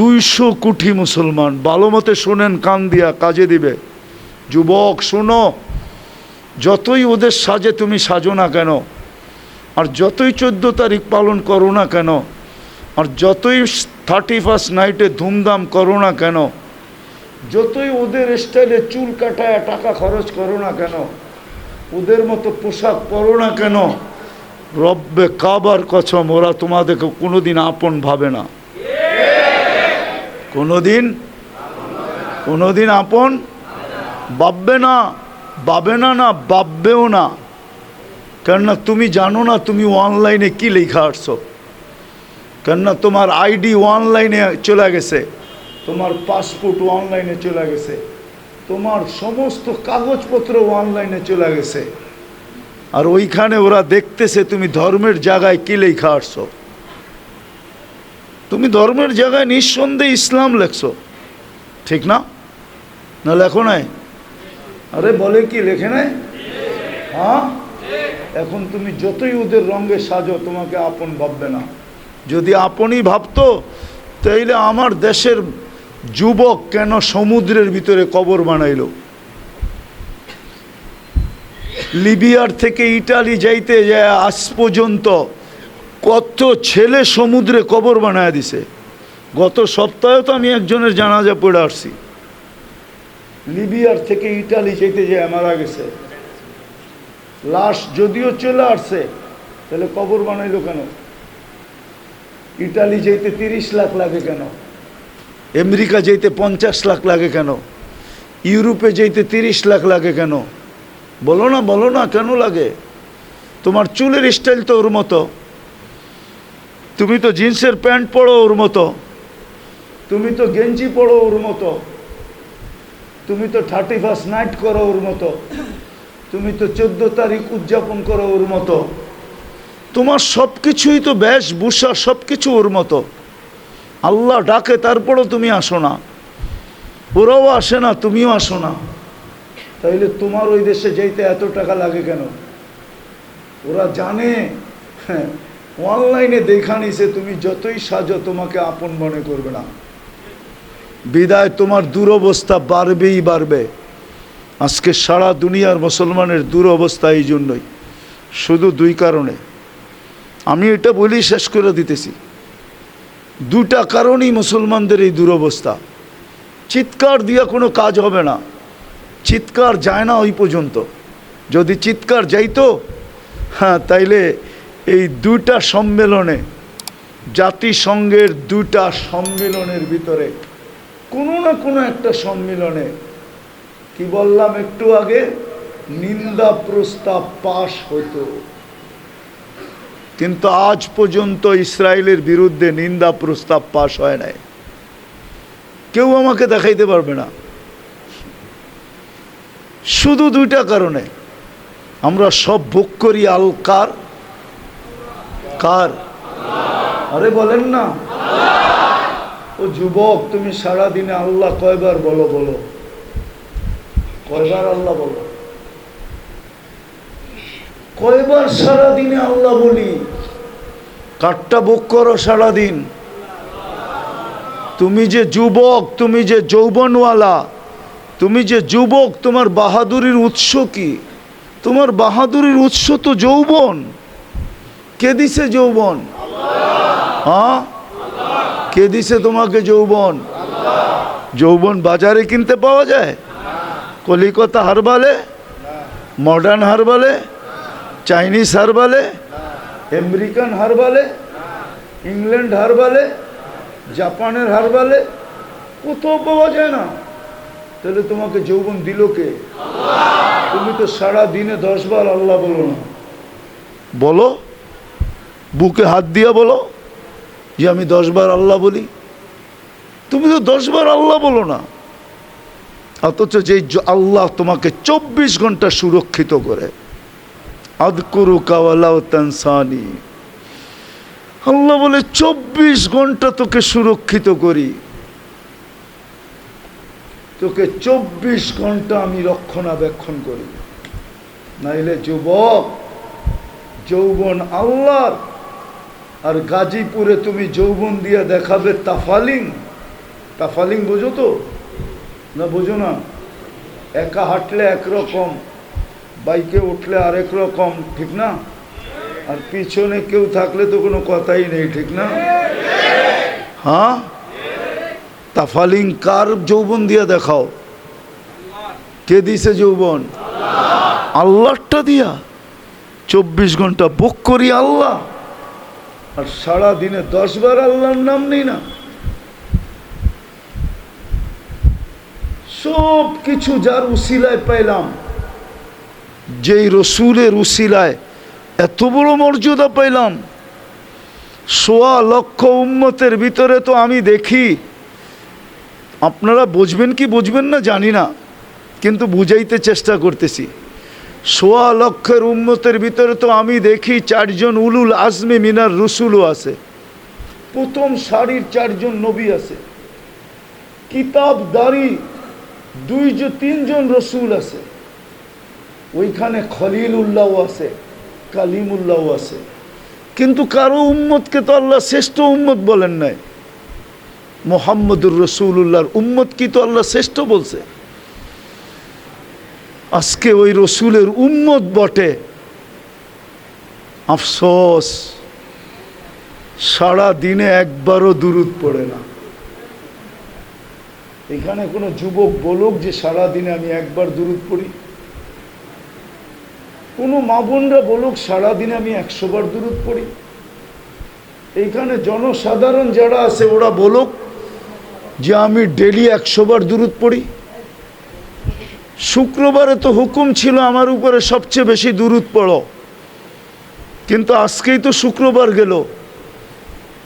দুইশো কোটি মুসলমান, ভালো মতে শোনেন, কান দিয়া, কাজে দিবে। যুবক, শোনো, যতই ওদের সাজে তুমি সাজো না কেন, আর যতই চোদ্দ তারিখ পালন করো না কেন, আর যতই থার্টি ফার্স্ট নাইটে ধুমধাম করো না কেন, যতই ওদের স্টাইলে চুল কাটায় টাকা খরচ করো না কেন, ওদের মতো পোশাক পরো না কেন, রব্বে কাবার কছম ওরা তোমাদেরকে কোনোদিন আপন ভাবে না। কোনোদিন কোনোদিন আপন ভাববে না, ভাবে না না ভাববেও না। কেননা তুমি জানো না তুমি অনলাইনে কি লেখা আসছো কেননা তোমার আইডি অনলাইনে চলে গেছে, তোমার পাসপোর্ট অনলাইনে চলে গেছে, তোমার সমস্ত কাগজপত্র অনলাইনে চলে গেছে। আর ওইখানে ওরা দেখতেছে তুমি ধর্মের জায়গায় কি লেখা আসছো তুমি ধর্মের জায়গায় নিঃসন্দেহে ইসলাম লেখছো। ঠিক না? না লেখো নাই? আরে বলে কি, লেখে নাই? হ্যাঁ? এখন তুমি যতই ওদের রঙে সাজো, তোমাকে আপন ভাববে না। যদি আপনই ভাবতো, তাইলে আমার দেশের যুবক কেন সমুদ্রের ভিতরে কবর বানাইল? লিবিয়ার থেকে ইটালি যাইতে যায় আজ পর্যন্ত কত ছেলে সমুদ্রে কবর বানায় দিছে। গত সপ্তাহে তো আমি একজনের জানাজা পড়ে আসছি। লিবিয়ার থেকে ইটালি যেতে যায় মারা গেছে। লাশ যদিও চলে আসছে, তাহলে কবর বানাইলো কেন? ইটালি যেতে তিরিশ লাখ লাগে কেন? আমেরিকা যেতে পঞ্চাশ লাখ লাগে কেন? ইউরোপে যেতে তিরিশ লাখ লাগে কেন? বলো না বলো না, কেন লাগে? তোমার চুলের স্টাইল তো ওর মতো। তুমি তো জিন্সের প্যান্ট পরো ওর মতো। তুমি তো গেঞ্জি পরো ওর মতো। তুমি তো থার্টি ফার্স্ট নাইট করো ওর মতো। তুমি তো চোদ্দ তারিখ উদযাপন করো ওর মতো। তোমার সব কিছুই তো বেশভূষা সব কিছু ওর মতো। আল্লাহ ডাকে, তারপরও তুমি আসো না। ওরাও আসে না, তুমিও আসো না। তাইলে তোমার ওই দেশে যেতে এত টাকা লাগে কেন? ওরা জানে হ্যাঁ অনলাইনে দেখা নিছে, তুমি যতই সাজো, তোমাকে আপন মনে করবে না। বিদায়, তোমার দুরবস্থা বাড়বেই বাড়বে। আজকে সারা দুনিয়ার মুসলমানের দুরবস্থা এই জন্যই। শুধু দুই কারণে। আমি এটা বলি শেষ করে দিতেছি। দুটা কারণই মুসলমানদের এই দুরবস্থা। চিৎকার দিয়া কোনো কাজ হবে না। চিৎকার যায় না ওই পর্যন্ত। যদি চিৎকার যাইতো হ্যাঁ তাইলে এই দুটা সম্মেলনে জাতিসংঘের দুটা সম্মেলনের ভিতরে কোনো না কোনো একটা সম্মেলনে, কি বললাম একটু আগে, নিন্দা প্রস্তাব পাশ হতো। কিন্তু আজ পর্যন্ত ইসরায়েলের বিরুদ্ধে নিন্দা প্রস্তাব পাশ হয় নাই। কেউ আমাকে দেখাইতে পারবে না। শুধু দুইটা কারণে। আমরা সব ভোগ করি আল কার আরে বলেন না। ও যুবক, তুমি সারা দিনে আল্লাহ কয়বার বলো বলো? কয়বার আল্লাহ বলো? কয়বার সারা দিনে আল্লাহ বলি? কাঠটা বুক করো সারাদিন। তুমি যে যুবক, তুমি যে যৌবনওয়ালা, তুমি যে যুবক, তোমার বাহাদুরির উৎস কি? তোমার বাহাদুরির উৎস তো যৌবন। কে দিছে যৌবন? হ্যাঁ? কে দিছে তোমাকে যৌবন? যৌবন বাজারে কিনতে পাওয়া যায়? কলিকতা হারবালে? মডার্ন হারবালে? চাইনিজ হারবালে? আমেরিকান হারবালে? ইংল্যান্ড হারবালে? জাপানের হারবালে? কোথাও পাওয়া যায় না। তাহলে তোমাকে যৌবন দিল কে? তুমি তো সারা দিনে দশ বার আল্লাহ বলো না। বলো? বুকে হাত দিয়া বলো যে আমি দশবার আল্লাহ বলি। তুমি তো দশবার আল্লাহ বলো না। অথচ যে আল্লাহ তোমাকে চব্বিশ ঘণ্টা সুরক্ষিত করে। আদকুরু কাওয়ালাও আল্লাহ বলে, চব্বিশ ঘণ্টা তোকে সুরক্ষিত করি। তোকে চব্বিশ ঘণ্টা আমি রক্ষণাবেক্ষণ করি। নাইলে যুবক, যৌবন আল্লাহর। আর গাজীপুরে তুমি যৌবন দিয়ে দেখাবে তাফালিং। তাফালিং বোঝো তো? না বোঝো না? একা হাঁটলে একরকম, বাইকে উঠলে আরেক রকম ঠিক না? আর পিছনে কেউ থাকলে তো কোনো কথাই নেই, ঠিক না? হ্যাঁ? তাফালিং কার যৌবন দিয়ে দেখাও? কে দিছে যৌবন? আল্লাহটা দিয়া। চব্বিশ ঘণ্টা বুক করি আল্লাহ। আর সারা দিনে দশ বার আল্লাহর নাম নেই না। সব কিছু যার উসিলায় পাইলাম, যেই রসুলের উসিলায় এত বড় মর্যাদা পাইলাম, সোয়া লক্ষ উম্মতের ভিতরে তো আমি দেখি। আপনারা বুঝবেন কি বুঝবেন না জানি না, কিন্তু বুঝাইতে চেষ্টা করতেছি। সোয়া লক্ষের উন্মতের ভিতরে তো আমি দেখি চারজন উলুল আজমি মিনার রসুলও আছে। প্রথম সারির চারজন নবী আছে। কিতাব দারি দুইজন তিনজন রসুল আছে। ওইখানে খলিল উল্লাহ আছে কালিমুল্লাহ আছে। কিন্তু কারও উম্মতকে তো আল্লাহ শ্রেষ্ঠ উম্মত বলেন নাই। মোহাম্মদুর রসুল্লাহর উম্মত কি তো আল্লাহ শ্রেষ্ঠ বলছে? আজকে ওই রসুলের উম্মত বটে। আফসোস, সারা দিনে একবারও দূরত পড়ে না। এখানে কোনো যুবক বলুক যে সারা দিনে আমি একবার দূরত পড়ি। কোনো মা বোনরা বলুক সারাদিনে আমি একশো বার দূরত পড়ি। এইখানে জনসাধারণ যারা আছে ওরা বলুক যে আমি ডেলি একশো বার দূরত পড়ি। শুক্রবারে তো হুকুম ছিল আমার উপরে সবচেয়ে বেশি দূরত পড়ো। কিন্তু আজকেই তো শুক্রবার গেল।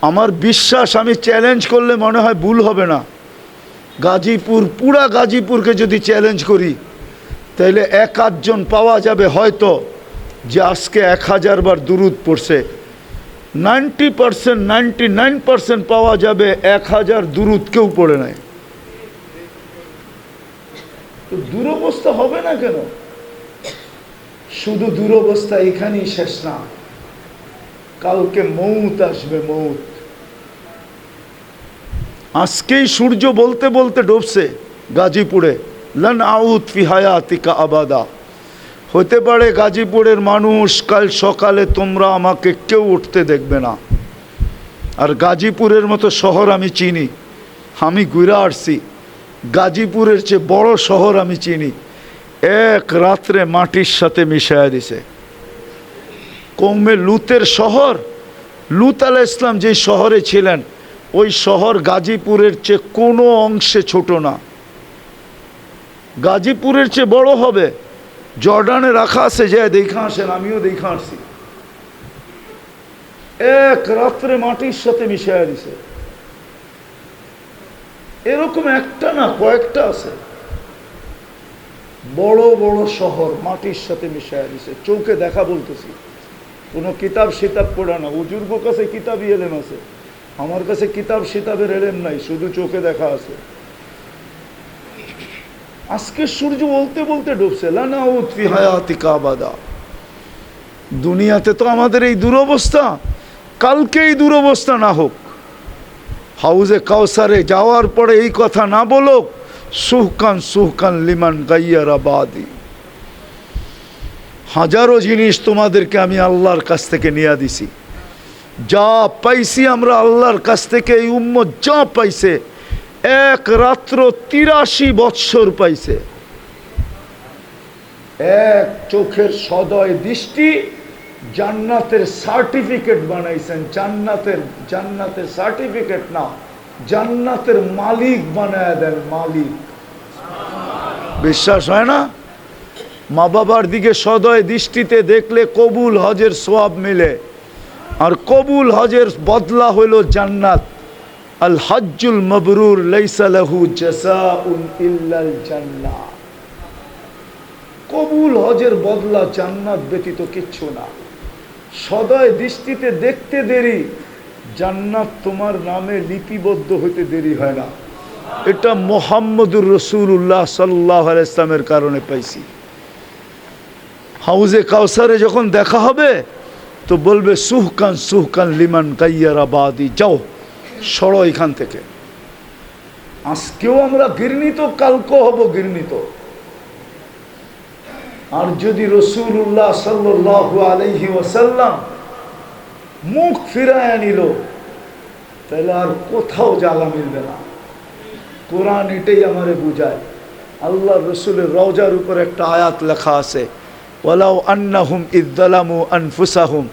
আমার বিশ্বাস, আমি চ্যালেঞ্জ করলে মনে হয় ভুল হবে না। গাজীপুর, পুরা গাজীপুরকে যদি চ্যালেঞ্জ করি তাহলে এক আধজন পাওয়া যাবে হয়তো যে আজকে এক হাজার বার দূরত পড়ছে। Ninety percent, ninety nine percent পাওয়া যাবে এক হাজার দূরত কেউ পড়ে নাই। তো দুরবস্থা হবে না কেন? শুধু দুরবস্থা এখানেই শেষ না। কালকে মৌত আসবে, মৌত। আজকেই সূর্য বলতে বলতে ডুবছে গাজীপুরে। লন আউত ফি হায়াতিকা আবাদা। হতে পারে গাজীপুরের মানুষ কাল সকালে তোমরা আমাকে কেউ উঠতে দেখবে না। আর গাজীপুরের মতো শহর আমি চিনি। আমি ঘুরে আসছি। গাজীপুরের চেয়ে বড় শহর আমি চিনি। এক রাত্রে মাটির সাথে মিশাইয়া দিছে। কৌমে লুতের শহর, লুত আলাহ ইসলাম যে শহরে ছিলেন, ওই শহর গাজীপুরের চেয়ে কোনো অংশে ছোট না। গাজীপুরের চেয়ে বড় হবে, জর্ডানে রাখা আছে যে, দেখা আসেন, আমিও দেখা আসছি। এক রাত্রে মাটির সাথে মিশাইয়া দিছে। এরকম একটা না কয়েকটা আছে। বড় বড় শহর, মাটির সাথে মিশাইয়া দিছে। চৌকে দেখা বলতেছি। কোনো কিতাব সিতাব পড়া না। উজুর্গ কাছে কিতাবই এলেম আছে। আমার কাছে কিতাব সিতাবের এলেম নাই, শুধু চোখে দেখা আছে। আজকে সূর্য বলতে বলতে ডুবছে। দুনিয়াতে তো আমাদের এই দুরবস্থা। কালকে এই দুরবস্থা না হোক। হাউজে কাউসারে যাওয়ার পরে এই কথা না বলুক, সুহকান সুহকান লিমান গাইয়ার আবাদি হাজারো জিনিস তোমাদেরকে আমি আল্লাহর কাছ থেকে নিয়ে দিছি। যা পাইছি আমরা আল্লাহর কাছ থেকে, এই উম্মত যা পাইছে, এক রাত্র তিরাশি বৎসর পাইছে। এক চোখের সদয় দৃষ্টি জান্নাতের সার্টিফিকেট বানাইছেন, জান্নাতের জান্নাতের সার্টিফিকেট না, জান্নাতের মালিক বানায় দেন মালিক। বিশ্বাস হয় না? মা বাবার দিকে সদয় দৃষ্টিতে দেখলে কবুল হজের সোয়াব মিলে। আর কবুল হজের বদলা হইল জান্নাত। আল হজ্জুল মবরুর কবুল হজের বদলা জান্নাত ব্যতীত কিচ্ছু না। সদয় দৃষ্টিতে দেখতে দেরি, জান্নাত তোমার নামে লিপিবদ্ধ হইতে দেরি হয় না। এটা মোহাম্মদুর রসুল্লাহ সাল্লাহ ইসলামের কারণে পাইছি। হাউজে কাউসারে যখন দেখা হবে, তো বলবে, সুহকান সুহকান লিমান কাইয়ারাবাদি যাও, সরো এখান থেকে। আজকেও আমরা ঘৃণিত, কালকেও হব ঘৃণিত। আর যদি রসুল্লাহ সাল্লাহ আলহি ওসাল্লাম মুখ ফিরায় নিল, তাহলে আর কোথাও জায়গা মিলবে না। কোরআন এটাই আমারে বুঝায়। আল্লাহ রসুলের রওজার উপর একটা আয়াত লেখা আছে ওলাও আন্নাহুম ইদ্দালামু আনফুসাহুম।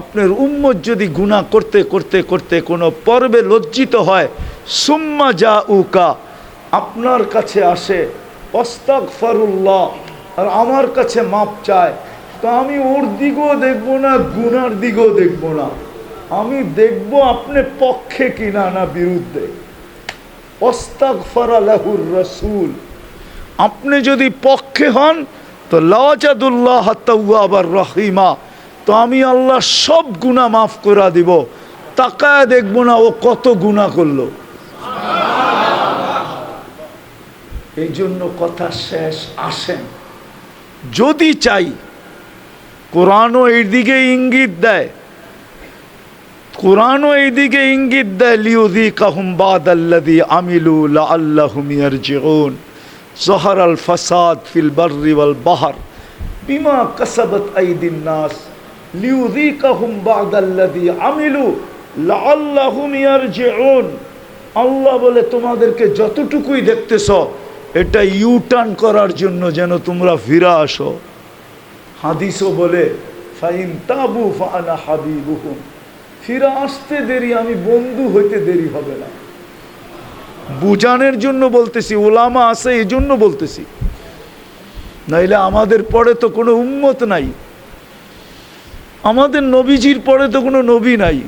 আপনার উম্মত যদি গুণা করতে করতে করতে কোনো পর্বে লজ্জিত হয়, সুম্মা যা উকা আপনার কাছে আসে অস্তাক ফারুল্লাহ আর আমার কাছে মাপ চায়। তো আমি ওর দিকেও দেখব না, গুনার দিকেও দেখব না। আমি দেখব আপনি পক্ষে কিনা না বিরুদ্ধে। অস্তাক ফারালাহুর রসুল। আপনি যদি পক্ষে হন, তো লজাদুল্লাহ আবার রহিমা। তো আমি আল্লাহ সব গুণা মাফ করে দিব। তাকায় দেখব না ও কত গুণা করল। এই জন্য কথা শেষ, আসেন। যদি চাই, কোরআনও এই দিকে ইঙ্গিত দেয়। কোরআনও এইদিকে ইঙ্গিত দেয় লিউদি কাহুম বাদ আল্লাদি আমিলু লা আল্লাহুম ইয়ারজিউন জহর আল ফাসাদ ফিল বাররি ওয়াল বাহর। বিমা কাসাবাত আইদিন নাস। লিউদি কাহুম বাদ আল্লাদি আমিলু লা আল্লাহুম ইয়ারজিউন আল্লাহ বলে, তোমাদেরকে যতটুকুই দেখতেছ এটা ইউ টার্ন করার জন্য যেন তোমরা ফিরা আসো। হাদিসও বলে, ফাইন ফিরে আসতে দেরি, আমি বন্ধু হইতে দেরি হবে না। বুঝানোর জন্য বলতেছি, ওলামা আছে এই জন্য বলতেছি। নাইলে আমাদের পরে তো কোনো উম্মত নাই। আমাদের নবীজির পরে তো কোনো নবী নাই।